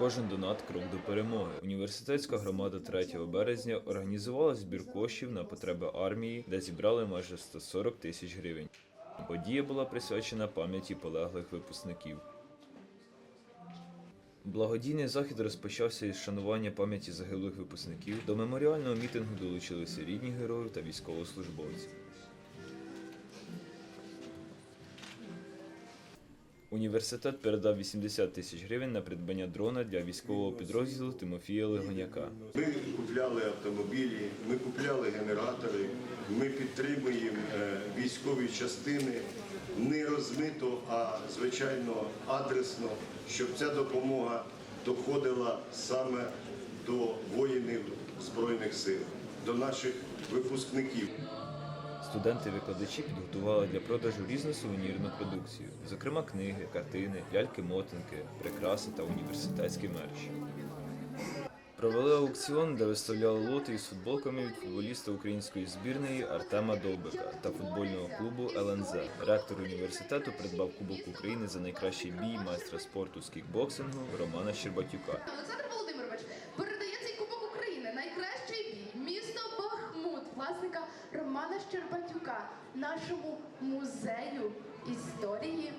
Кожен донат крок до перемоги. Університетська громада 3 березня організувала збір коштів на потреби армії, де зібрали майже 140 тисяч гривень. Подія була присвячена пам'яті полеглих випускників. Благодійний захід розпочався із шанування пам'яті загиблих випускників. До меморіального мітингу долучилися рідні героїв та військовослужбовці. Університет передав 80 тисяч гривень на придбання дрона для військового підрозділу Тимофія Легоняка. Ми купляли автомобілі, ми купляли генератори, ми підтримуємо е, військові частини не розмито, а звичайно адресно, щоб ця допомога доходила саме до воїнів Збройних сил, до наших випускників. Студенти-викладачі підготували для продажу різну сувенірну продукцію, зокрема книги, картини, ляльки-мотинки, прикраси та університетський мерч. Провели аукціон, де виставляли лоти із футболками від футболіста української збірної Артема Довбика та футбольного клубу ЛНЗ. Ректор університету придбав Кубок України за найкращий бій майстра спорту з кікбоксингу Романа Щербатюка. Олександр Володимирович передає цей Кубок України найкращий бій місто Бахмут, власника Романа Щербатюка, нашому музею історії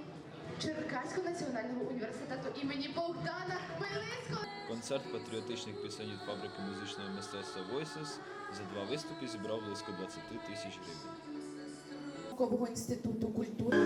Черкаського національного університету імені Богдана Хмельницького. Концерт патріотичних пісень від фабрики музичного мистецтва Voices за два виступи зібрав близько 20 тисяч гривень. Інституту культури.